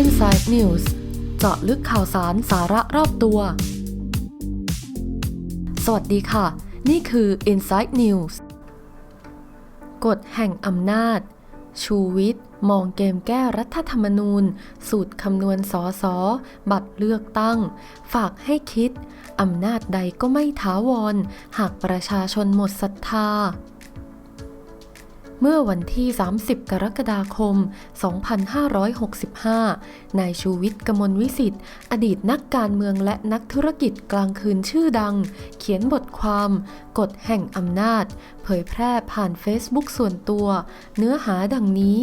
Inside News เจาะลึกข่าวสารสาระรอบตัว สวัสดีค่ะ นี่คือ Inside News กฎแห่งอำนาจ ชูวิทย์มองเกมแก้รัฐธรรมนูญ สูตรคำนวณสอสอบัตรเลือกตั้ง ฝากให้คิด อำนาจใดก็ไม่ท้าวร หากประชาชนหมดศรัทธา เมื่อวันที่ 30 กรกฎาคม 2565 นายชูวิทย์กมลวิสิทธิ์ อดีตนักการเมืองและนักธุรกิจกลางคืนชื่อดัง เขียนบทความ กฎแห่งอำนาจ เผยแพร่ผ่านเฟซบุ๊กส่วนตัว เนื้อหาดังนี้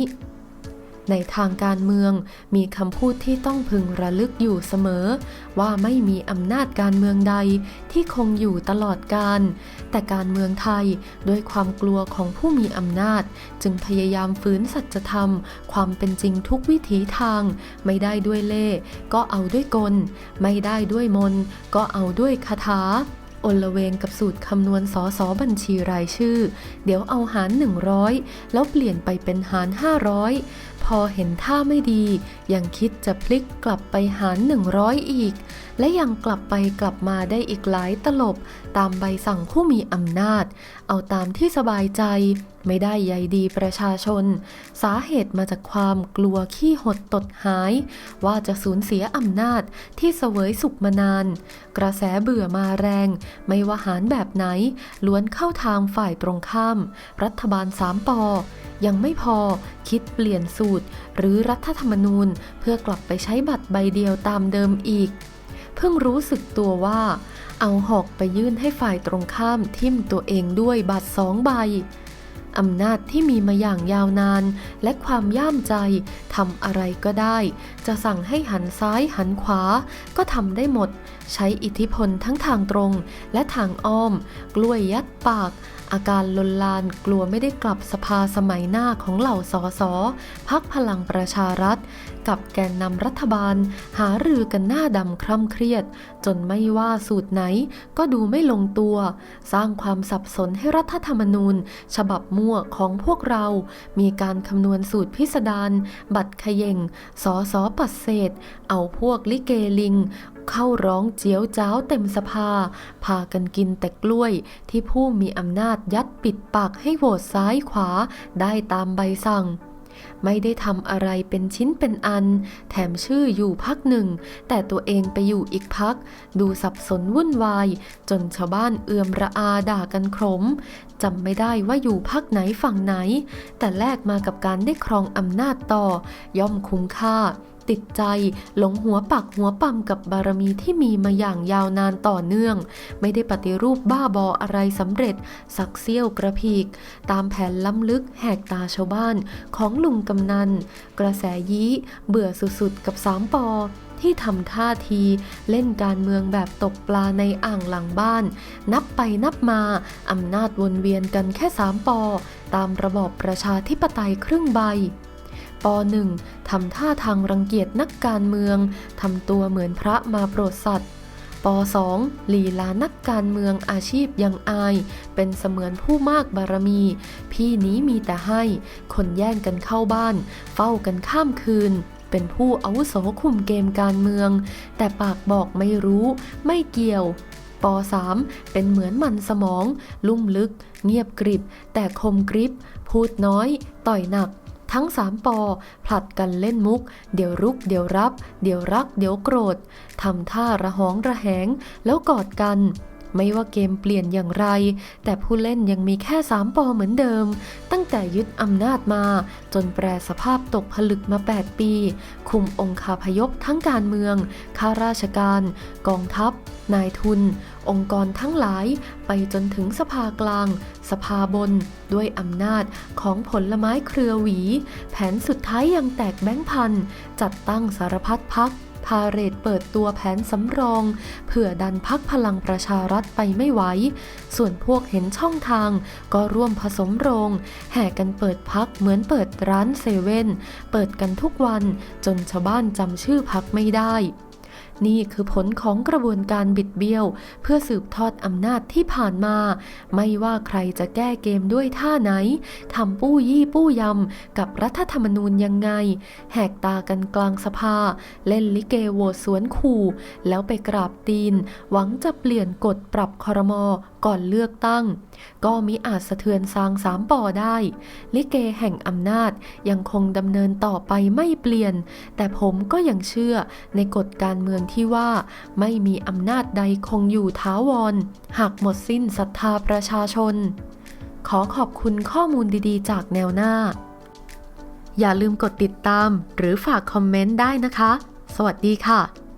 ในทางการเมือง มีคำพูดที่ต้องพึงระลึกอยู่เสมอ ว่าไม่มีอำนาจการเมืองใดที่คงอยู่ตลอดกาลแต่การเมืองไทยด้วยความกลัวของผู้มีอำนาจ จึงพยายามฝืนสัจธรรม ความเป็นจริงทุกวิถีทาง ไม่ได้ด้วยเล่ก็เอาด้วยกล ไม่ได้ด้วยมน ก็เอาด้วยคาถาอลเวงกับสูตรคำนวณสอสอบัญชีรายชื่อ เดี๋ยวเอาหาร 100 แล้วเปลี่ยนไปเป็นหาร 500 พอเห็นท่าไม่ดี ยังคิดจะพลิกกลับไปหาร 100 อีก และยังกลับไปกลับมาได้อีกหลายตลบ ตามใบสั่งผู้มีอำนาจ เอาตามที่สบายใจ ไม่ได้ใยดีประชาชน สาเหตุมาจากความกลัวขี้หดตดหาย ว่าจะสูญเสียอำนาจที่เสวยสุขมานาน กระแสเบื่อมาแรง ไม่ว่าหารแบบไหน ล้วนเข้าทางฝ่ายตรงข้าม รัฐบาลสามปอ ยังไม่พอคิดเปลี่ยนสูตร หรือรัฐธรรมนูญเพื่อกลับไปใช้บัตรใบเดียวตามเดิมอีก เพิ่งรู้สึกตัวว่า เอาหอกไปยื่นให้ฝ่ายตรงข้ามทิ่มตัวเองด้วยบัตรสองใบ อำนาจที่มีมาอย่างยาวนาน และความย่ามใจทำอะไรก็ได้ จะสั่งให้หันซ้ายหันขวา ก็ทำได้หมด ใช้อิทธิพลทั้งทางตรงและทางอ้อม กล้วยยัดปาก อาการลนลานกลัวไม่ได้กลับสภาสมัยหน้าของเหล่าสอสอพักพลังประชารัฐ กับแกนนำรัฐบาล หารือกันหน้าดำคร่ำเครียด จนไม่ว่าสูตรไหนก็ดูไม่ลงตัว สร้างความสับสนให้รัฐธรรมนูญ ฉบับมั่วของพวกเรา มีการคำนวณสูตรพิสดารบัตรขย่งสอสอปัดเศษ เอาพวกลิเกลิงเข้าร้องเจียวจ้าวเต็มสภา พากันกินแต่กล้วยที่ผู้มีอำนาจยัดปิดปากให้โหวตซ้ายขวาได้ตามใบสั่ง ไม่ได้ทำอะไรเป็นชิ้นเป็นอัน แถมชื่ออยู่พักหนึ่ง แต่ตัวเองไปอยู่อีกพัก ดูสับสนวุ่นวาย จนชาวบ้านเอือมระอาด่ากันโครมจำไม่ได้ว่าอยู่พักไหนฝั่งไหน แต่แลกมากับการได้ครองอำนาจต่อย่อมคุ้มค่า ติดใจ หลงหัวปักหัวปั๊มกับบารมีที่มีมาอย่างยาวนานต่อเนื่อง ไม่ได้ปฏิรูปบ้าบออะไรสำเร็จ สักเซี่ยวกระพีก ตามแผนล้ำลึกแหกตาชาวบ้านของลุงกำนัน กระแสยี้ เบื่อสุดๆ กับสามปอที่ทำท่าทีเล่นการเมืองแบบตกปลาในอ่างหลังบ้าน นับไปนับมาอำนาจวนเวียนกันแค่สามปอ ตามระบอบประชาธิปไตยครึ่งใบ ป .1 ทำท่าทางรังเกียจนักการเมืองทำตัวเหมือนพระมาโปรดสัตว์ป .2 ลีลานักการเมืองอาชีพยังอาย เป็นเสมือนผู้มากบารมี พี่นี้มีแต่ให้ คนแย่งกันเข้าบ้าน เฝ้ากันข้ามคืน เป็นผู้อาวุโสคุมเกมการเมือง แต่ปากบอกไม่รู้ ไม่เกี่ยวป .3 เป็นเหมือนมันสมอง ลุ่มลึก เงียบกริบ แต่คมกริบ พูดน้อย ต่อยหนัก ทั้งสามปอผลัดกันเล่นมุก เดี๋ยวรุก เดี๋ยวรับ เดี๋ยวรัก เดี๋ยวโกรธทำท่าระหองระแหง แล้วกอดกัน ไม่ว่าเกมเปลี่ยนอย่างไร แต่ผู้เล่นยังมีแค่สามปอเหมือนเดิม ตั้งแต่ยึดอำนาจมา จนแปรสภาพตกผลึกมา 8 ปี คุมองคาพยพทั้งการเมือง ข้าราชการ กองทัพ นายทุน องค์กรทั้งหลาย ไปจนถึงสภากลาง สภาบน ด้วยอำนาจของผลไม้เครือหวี แผนสุดท้ายยังแตกแบงค์พัน จัดตั้งสารพัดพัก พาเรตเปิดตัวแผนสำรองเพื่อดันพักพลังประชารัฐไปไม่ไหว ส่วนพวกเห็นช่องทาง ก็ร่วมผสมโรง แห่กันเปิดพักเหมือนเปิดร้านเซเว่น เปิดกันทุกวันจนชาวบ้านจำชื่อพักไม่ได้ นี่คือผลของกระบวนการบิดเบี้ยว เพื่อสืบทอดอำนาจที่ผ่านมา ไม่ว่าใครจะแก้เกมด้วยท่าไหนทำปู้ยี่ปู้ยำกับรัฐธรรมนูญยังไง แหกตากันกลางสภา เล่นลิเกโหวตสวนขู่ แล้วไปกราบตีน หวังจะเปลี่ยนกฎปรับคอรมอก่อนเลือกตั้ง ก็มิอาจสะเทือนซางสามป่อได้ ลิเกแห่งอำนาจยังคงดำเนินต่อไปไม่เปลี่ยน แต่ผมก็ยังเชื่อในกฎการเมืองที่ว่าไม่มีอำนาจใดคงอยู่ท้าวร หากหมดสิ้นศรัทธาประชาชน ขอขอบคุณข้อมูลดีๆ จากแนวหน้า อย่าลืมกดติดตามหรือฝากคอมเมนต์ได้นะคะ สวัสดีค่ะ